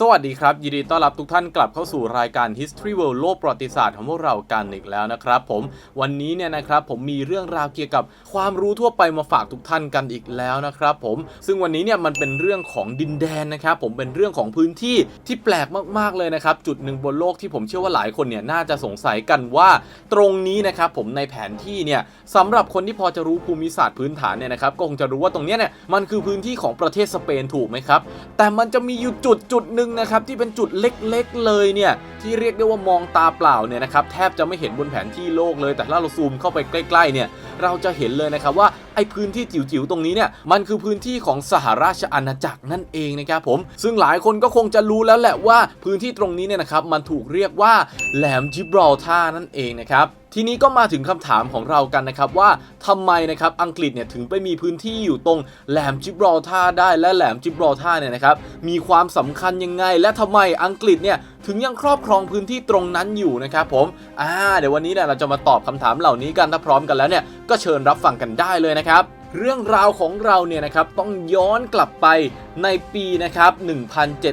สวัสดีครับ ยินดีต้อนรับทุกท่านกลับเข้าสู่รายการ History World โลกประวัติศาสตร์ของพวกเรากันอีกแล้วนะครับผมวันนี้เนี่ยนะครับผมมีเรื่องราวเกี่ยวกับความรู้ทั่วไปมาฝากทุกท่านกันอีกแล้วนะครับผมซึ่งวันนี้เนี่ยมันเป็นเรื่องของดินแดนนะครับผมเป็นเรื่องของพื้นที่ที่แปลกมากๆเลยนะครับจุดหนึ่งบนโลกที่ผมเชื่อว่าหลายคนเนี่ยน่าจะสงสัยกันว่าตรงนี้นะครับผมในแผนที่เนี่ยสำหรับคนที่พอจะรู้ภูมิศาสตร์พื้นฐานเนี่ยนะครับก็คงจะรู้ว่าตรงเนี้ยเนี่ยมันคือพื้นที่ของประเทศสเปนถูกไหมครับแต่มันจะมีอยู่จุดจุดหนึ่งนะครับที่เป็นจุดเล็กๆเลยเนี่ยที่เรียกได้ว่ามองตาเปล่าเนี่ยนะครับแทบจะไม่เห็นบนแผนที่โลกเลย แต่ถ้าเราซูมเข้าไปใกล้ๆเนี่ยเราจะเห็นเลยนะครับว่าไอพื้นที่จิ๋วๆตรงนี้เนี่ยมันคือพื้นที่ของสหราชอาณาจักรนั่นเองนะครับผม ซึ่งหลายคนก็คงจะรู้แล้วแหละว่าพื้นที่ตรงนี้เนี่ยนะครับมันถูกเรียกว่าแหลมจิบรอลตาร์นั่นเองนะครับทีนี้ก็มาถึงคำถามของเรากันนะครับว่าทำไมนะครับอังกฤษเนี่ยถึงไปมีพื้นที่อยู่ตรงแหลมจิบรอลตาได้และแหลมจิบรอลตาเนี่ยนะครับมีความสำคัญยังไง และทำไมอังกฤษเนี่ย ถึงยังครอบครองพื้นที่ตรงนั้นอยู่นะครับผมอ่าเดี๋ยววันนี้เนี่ยเราจะมาตอบคำถามเหล่านี้กันถ้าพร้อมกันแล้วเนี่ยก็เชิญรับฟังกันได้เลยนะครับ เรื่องราวของเราเนี่ยนะครับต้องย้อนกลับไปในปีนะครับ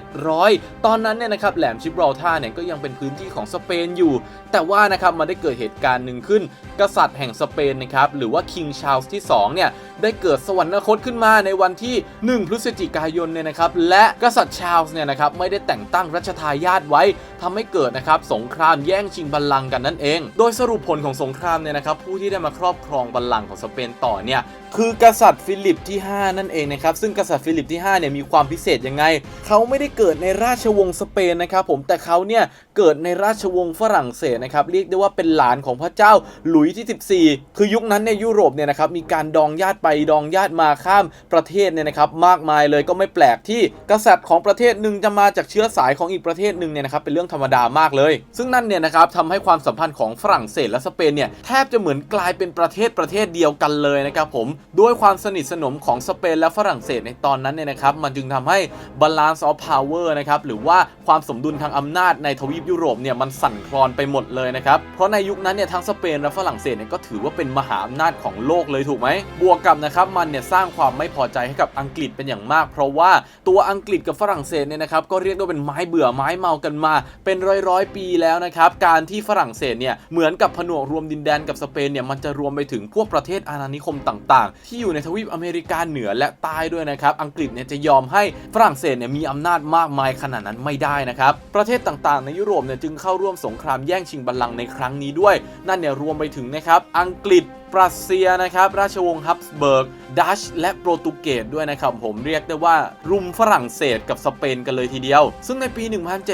1700 ตอนนั้นเนี่ยนะครับแหลมชิบรอลตาเนี่ยก็ยังเป็นพื้นที่ของสเปนอยู่ แต่ว่านะครับมันได้เกิดเหตุการณ์หนึ่งขึ้น กษัตริย์แห่งสเปนนะครับหรือว่าคิงชาร์ลส์ที่2เนี่ยได้เกิดสวรรคตขึ้นมาในวันที่ 1 พฤศจิกายนเนี่ยนะครับและกษัตริย์ชาร์ลส์เนี่ยนะครับไม่ได้แต่งตั้งรัชทายาทไว้ทำให้เกิดนะครับสงครามแย่งชิงบัลลังก์กันนั่นเอง โดยสรุปผลของสงครามเนี่ยนะครับผู้ที่ได้มาครอบครองบัลลังก์ของสเปนต่อเนี่ยคืออกษัตริย์ฟิลิปที่ 5 นั่นเองนะครับ ซึ่งกษัตริย์ฟิลิปที่5เนี่ยมีความพิเศษยังไง เขาไม่ได้เกิดในราชวงศ์สเปนนะครับผมแต่เขาเนี่ย เกิดในราชวงศ์ฝรั่งเศสนะครับเรียกได้ว่าเป็นหลานของพระเจ้าหลุยส์ที่ 14 คือยุคนั้นในยุโรปเนี่ยนะครับมีการดองญาติไปดองญาติมาข้ามประเทศเนี่ยนะครับมากมายเลยก็ไม่แปลกที่กษัตริย์ของประเทศหนึ่งจะมาจากเชื้อสายของอีกประเทศหนึ่งเนี่ยนะครับเป็นเรื่องธรรมดามากเลย ซึ่งนั่นเนี่ยนะครับทำให้ความสัมพันธ์ของฝรั่งเศสและสเปนเนี่ยแทบจะเหมือนกลายเป็นประเทศประเทศเดียวกันเลยนะครับผมด้วยความสนิทสนมของสเปนและฝรั่งเศสในตอนนั้นเนี่ยนะครับมันจึงทำให้ balance of power นะครับหรือว่าความสมดุลทางอำนาจในทวีปยุโรปเนี่ยมันสั่นคลอนไปหมดเลยนะครับ เพราะในยุคนั้นเนี่ยทั้งสเปนและฝรั่งเศสเนี่ยก็ถือว่าเป็นมหาอำนาจของโลกเลยถูกไหม บวกกับนะครับมันเนี่ยสร้างความไม่พอใจให้กับอังกฤษเป็นอย่างมาก เพราะว่าตัวอังกฤษกับฝรั่งเศสเนี่ยนะครับก็เรียกได้ว่าเป็นไม้เบื่อไม้เมากันมา เป็นร้อยร้อยปีแล้วนะครับการที่ฝรั่งเศสเนี่ยเหมือนกับผนวกรวมดินแดนกับสเปนเนี่ยมันจะรวมไปถึงพวกประเทศอาณานิคมต่างๆ ที่อยู่ในทวีปอเมริกาเหนือและใต้ด้วยนะครับอังกฤษเนี่ยจะยอมให้ฝรั่งเศสเนี่ยมีอำนาจมากมายขนาดนั้นไม่ได้นะครับประเทศต่างๆ ในยุโรปเนี่ยจึงเข้าร่วมสงครามแย่งชิงบัลลังก์ในครั้งนี้ด้วย นั่นเนี่ยรวมไปถึงนะครับอังกฤษปรัสเซียนะครับราชวงศ์ฮับสเบิร์ก ดัช และโปรตุเกสด้วยนะครับผมเรียกได้ว่า รุมฝรั่งเศสกับสเปนกันเลยทีเดียว ซึ่งในปี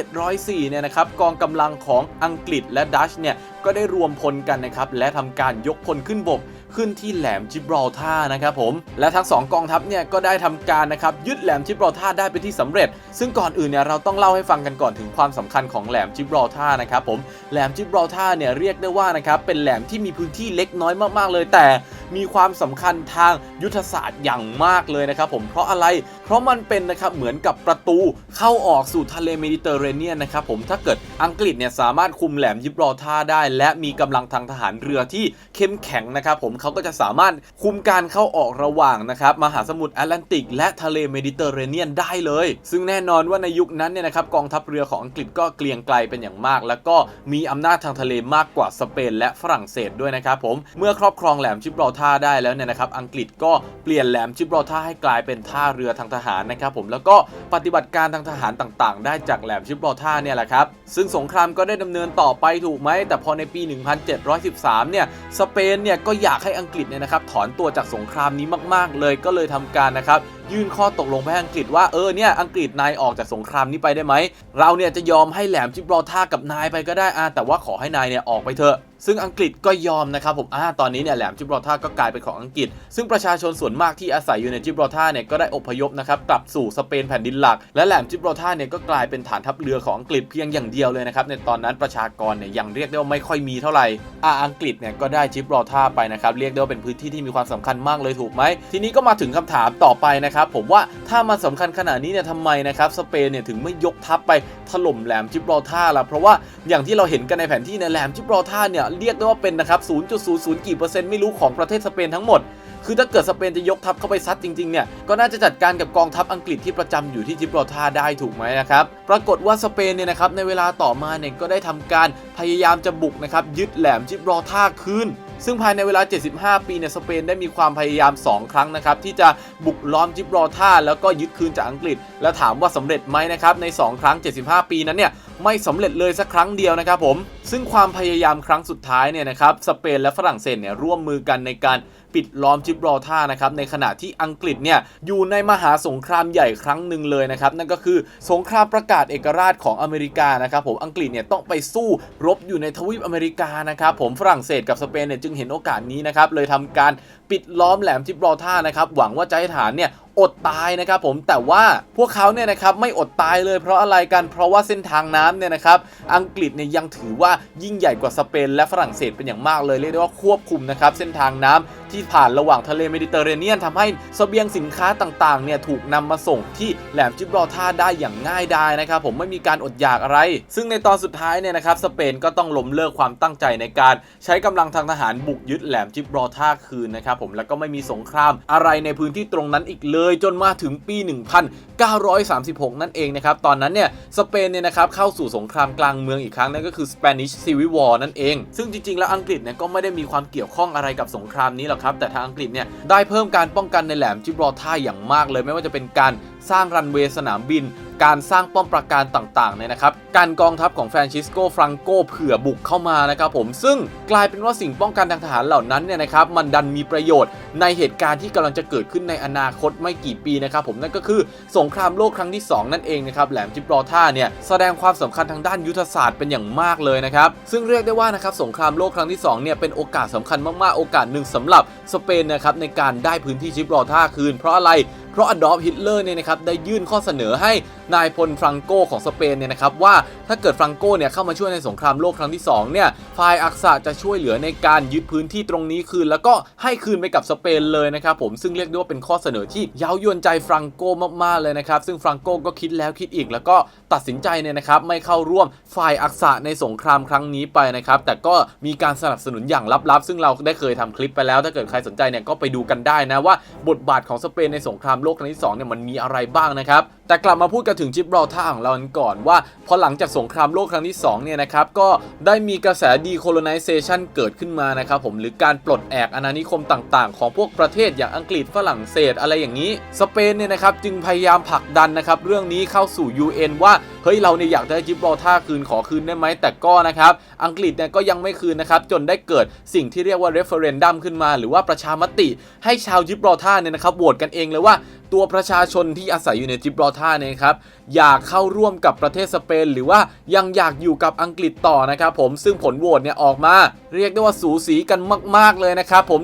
1704 เนี่ยนะครับกองกำลังของอังกฤษและดัชเนี่ยก็ได้รวมพลกันนะครับและทำการยกพลขึ้นบก ขึ้นที่แหลมจิบรอลตานะครับผม และทั้งสองกองทัพเนี่ยก็ได้ทำการนะครับยึดแหลมจิบรอลตาได้เป็นที่สำเร็จ ซึ่งก่อนอื่นเนี่ยเราต้องเล่าให้ฟังกันก่อนถึงความสำคัญของแหลมจิบรอลตานะครับผม แหลมจิบรอลตาเนี่ยเรียกได้ว่านะครับเป็นแหลมที่มีพื้นที่เล็กน้อยมากๆเลย แต่มีความสำคัญทางยุทธศาสตร์อย่างมากเลยนะครับผมเพราะอะไร เพราะมันเป็นนะครับเหมือนกับประตูเข้าออกสู่ทะเลเมดิเตอร์เรเนียนนะครับผมถ้าเกิดอังกฤษเนี่ยสามารถคุมแหลมจิบรอลตาได้ และมีกำลังทางทหารเรือที่เข้มแข็งนะครับผมเขาก็จะสามารถคุมการเข้าออกระหว่างนะครับมหาสมุทรแอตแลนติก และทะเลเมดิเตอร์เรเนียนได้เลย ซึ่งแน่นอนว่าในยุคนั้นเนี่ยนะครับกองทัพเรือของอังกฤษก็เกรียงไกลเป็นอย่างมาก แล้วก็มีอำนาจทางทะเลมากกว่าสเปนและฝรั่งเศสด้วยนะครับผมเมื่อครอบครองแหลมจิบรอลตาได้แล้วเนี่ยนะครับอังกฤษก็เปลี่ยนแหลมจิบรอลตาให้กลายเป็นท่าเรือทางทหารนะครับผมแล้วก็ปฏิบัติการทางทหารต่างๆ ได้จากแหลมจิบรอลตาเนี่ยแหละครับซึ่งสงครามก็ได้ดำเนินต่อไปถูกไหมแต่พอในปี 1713 เนี่ยสเปนเนี่ยก็อยากให้อังกฤษเนี่ยนะครับถอนตัวจากสงครามนี้มากๆ เลยก็เลยทำการนะครับยื่นข้อตกลงไปอังกฤษว่าเออเนี่ยอังกฤษนายออกจากสงครามนี้ไปได้ไหมเราเนี่ยจะยอมให้แหลมจิบรอท่ากับนายไปก็ได้อ่าแต่ว่าขอให้นายเนี่ยออกไปเถอะ ซึ่งอังกฤษก็ยอมนะครับผมอ่าตอนนี้เนี่ยแหลมจิบรอลตาก็กลายเป็นของอังกฤษ ซึ่งประชาชนส่วนมากที่อาศัยอยู่ในจิบรอลตาเนี่ยก็ได้อพยพนะครับกลับสู่สเปนแผ่นดินหลัก และแหลมจิบรอลตาเนี่ยก็กลายเป็นฐานทัพเรือของอังกฤษเพียงอย่างเดียวเลยนะครับในตอนนั้นประชากรเนี่ยยังเรียกได้ว่าไม่ค่อยมีเท่าไหร่อ่าอังกฤษเนี่ยก็ได้จิบรอลตาไปนะครับเรียกได้ว่าเป็นพื้นที่ที่มีความสำคัญมากเลยถูกไหมทีนี้ก็มาถึงคำถามต่อไปนะครับผมว่าถ้ามันสำคัญขนาดนี้เนี่ยทำไมนะครับสเปนเนี่ยถึงไม่ยกทัพไปถล่มแหลมจิบรอลตาล่ะเพราะว่าอย่างที่เราเห็นกันในแผนที่ในยแหลมจิบรอลตาเนี่ยเรียกได้ว่าเป็นนะครับ 0.00 กี่เปอร์เซ็นต์ไม่รู้ของประเทศสเปนทั้งหมด คือถ้าเกิดสเปนจะยกทัพเข้าไปซัดจริงๆ เนี่ย ก็น่าจะจัดการกับกองทัพอังกฤษที่ประจำอยู่ที่จิบรอทาได้ถูกไหมนะครับ ปรากฏว่าสเปนเนี่ยนะครับในเวลาต่อมาเนี่ยก็ได้ทำการพยายามจะบุกนะครับยึดแหลมจิบรอทาคืน ซึ่งภายในเวลา 75 ปีเนี่ยสเปนได้มีความพยายาม 2 ครั้งนะครับที่จะบุกล้อมจิบรอท่าแล้วก็ยึดคืนจากอังกฤษ แล้วถามว่าสำเร็จไหมนะครับใน 2 ครั้ง 75 ปีนั้นเนี่ยไม่สำเร็จเลยสักครั้งเดียวนะครับผมซึ่งความพยายามครั้งสุดท้ายเนี่ยนะครับสเปนและฝรั่งเศสเนี่ยร่วมมือกันในการ ปิดล้อมจิบรอท่านะครับในขณะที่อังกฤษเนี่ยอยู่ในมหาสงครามใหญ่ครั้งหนึ่งเลยนะครับนั่นก็คือสงครามประกาศเอกราชของอเมริกานะครับผมอังกฤษเนี่ยต้องไปสู้รบอยู่ในทวีปอเมริกานะครับผมฝรั่งเศสกับสเปนเนี่ยจึงเห็นโอกาสนี้นะครับเลยทำการปิดล้อมแหลมจิบรอท่านะครับหวังว่าจะให้ฐานเนี่ย อดตายนะครับผมแต่ว่าพวกเขาเนี่ยนะครับไม่อดตายเลยเพราะอะไรกันเพราะว่าเส้นทางน้ำเนี่ยนะครับอังกฤษเนี่ยยังถือว่ายิ่งใหญ่กว่าสเปนและฝรั่งเศสเป็นอย่างมากเลยเรียกได้ว่าควบคุมนะครับเส้นทางน้ำที่ผ่านระหว่างทะเลเมดิเตอร์เรเนียนทำให้เสบียงสินค้าต่างๆเนี่ยถูกนำมาส่งที่แหลมจิบรอลทาได้อย่างง่ายดายนะครับผมไม่มีการอดอยากอะไร ซึ่งในตอนสุดท้ายเนี่ยนะครับสเปนก็ต้องล้มเลิกความตั้งใจในการ ใช้กำลังทางทหารบุกยึดแหลมจิบรอลทาคืนนะครับผมแล้วก็ไม่มีสงครามอะไรในพื้นที่ตรงนั้นอีกเลยยจนมาถึงปี 1936 นั่นเองนะครับ ตอนนั้นเนี่ยสเปนเนี่ยนะครับเข้าสู่สงครามกลางเมืองอีกครั้งนั่นก็คือ Spanish Civil War นั่นเอง ซึ่งจริงๆ แล้วอังกฤษเนี่ยก็ไม่ได้มีความเกี่ยวข้องอะไรกับสงครามนี้หรอกครับ แต่ทางอังกฤษเนี่ยได้เพิ่มการป้องกันในแหลมจิบรอลทาอย่างมากเลยไม่ว่าจะเป็นการสร้างรันเวย์สนามบิน การสร้างป้อมปราการต่างๆเนี่ยนะครับการกองทัพของแฟรนชิสโกฟรังโกเผื่อบุกเข้ามานะครับผมซึ่งกลายเป็นว่าสิ่งป้องกันทางทหารเหล่านั้นเนี่ยนะครับมันดันมีประโยชน์ในเหตุการณ์ที่กำลังจะเกิดขึ้นในอนาคตไม่กี่ปีนะครับผมนั่นก็คือสงครามโลกครั้งที่ 2 นั่นเองนะครับแหลมจิบรอลทาเนี่ยแสดงความสำคัญทางด้านยุทธศาสตร์เป็นอย่างมากเลยนะครับซึ่งเรียกได้ว่านะครับสงครามโลกครั้งที่2เนี่ยเป็นโอกาสสำคัญมากๆโอกาสหนึ่งสำหรับสเปนนะครับในการได้พื้นที่จิบรอลทาคืน เพราะอะไร เพราะอดอล์ฟฮิตเลอร์เนี่ยนะครับได้ยื่นข้อเสนอให้นายพลฟรังโกของสเปนเนี่ยนะครับว่าถ้าเกิดฟรังโกเนี่ยเข้ามาช่วยในสงครามโลกครั้งที่2เนี่ยฝ่ายอักษะจะช่วยเหลือในการยึดพื้นที่ตรงนี้คืน แล้วก็ให้คืนไปกับสเปนเลยนะครับผมซึ่งเรียกได้ว่าเป็นข้อเสนอที่เย้ายวนใจฟรังโกมากๆเลยนะครับซึ่งฟรังโกก็คิดแล้วคิดอีก แล้วก็ตัดสินใจเนี่ยนะครับไม่เข้าร่วมฝ่ายอักษะในสงครามครั้งนี้ไปนะครับแต่ก็มีการสนับสนุนอย่างลับๆ ซึ่งเราได้เคยทำคลิปไปแล้ว ถ้าเกิดใครสนใจเนี่ยก็ไปดูกันได้นะว่าบทบาทของสเปนในสงครามโลกครั้งที่สองเนี่ยมันมีอะไรบ้างนะครับ แต่กลับมาพูดกันถึงจิบรอลทาร์ของเรากันก่อนว่า พอหลังจากสงครามโลกครั้งที่2เนี่ยนะครับก็ได้มีกระแสดีโคโลไนเซชันเกิดขึ้นมานะครับผมหรือการปลดแอกอาณานิคมต่าง ๆ ของพวกประเทศอย่างอังกฤษฝรั่งเศสอะไรอย่างนี้ สเปนเนี่ยนะครับจึงพยายามผลักดันนะครับเรื่องนี้เข้าสู่ UN ว่าเฮ้ยเราเนี่ยอยากได้จิบรอลทาร์คืนขอคืนได้ไหมแต่ก็นะครับอังกฤษเนี่ยก็ยังไม่คืนนะครับจนได้เกิดสิ่งที่เรียกว่า referendum ขึ้นมา หรือว่าประชามติให้ชาวจิบรอลทาเนี่ยนะครับโหวตกันเองเลยว่า ตัวประชาชนที่อาศัยอยู่ในจิบรอลทาเนี่ยครับอยากเข้าร่วมกับประเทศสเปน หรือว่ายังอยากอยู่กับอังกฤษต่อนะครับผมซึ่งผลโหวตเนี่ยออกมา เรียกได้ว่าสูสีกันมาก ๆ เลยนะครับผม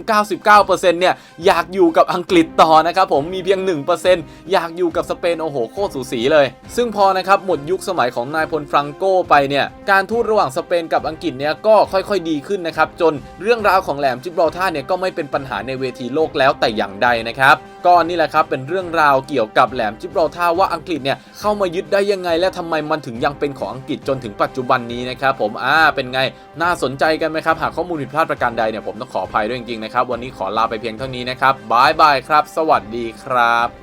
99%เนี่ยอยากอยู่กับอังกฤษต่อนะครับผมมีเพียง 1%อยากอยู่กับสเปนโอ้โหโคตรสูสีเลย ซึ่งพอนะครับหมดยุคสมัยของนายพลฟรังโกไปเนี่ยการทูตระหว่างสเปนกับอังกฤษเนี่ยก็ค่อยๆดีขึ้นนะครับจนเรื่องราวของแหลมจิบรอลทาเนี่ยก็ไม่เป็นปัญหาในเวทีโลกแล้วแต่อย่างใดนะครับก็นี่แหละครับเป็นเรื่องราวเกี่ยวกับแหลมจิบรอลทาว่าอังกฤษเนี่ยเข้ามายึดได้ยังไง และทำไมมันถึงยังเป็นของอังกฤษจนถึงปัจจุบันนี้นะครับผมอ่าเป็นไงน่าสนใจกันไหมครับ หากข้อมูลผิดพลาดประการใดเนี่ยผมต้องขออภัยด้วยจริงๆนะครับวันนี้ขอลาไปเพียงเท่านี้นะครับบายบายครับ สวัสดีครับ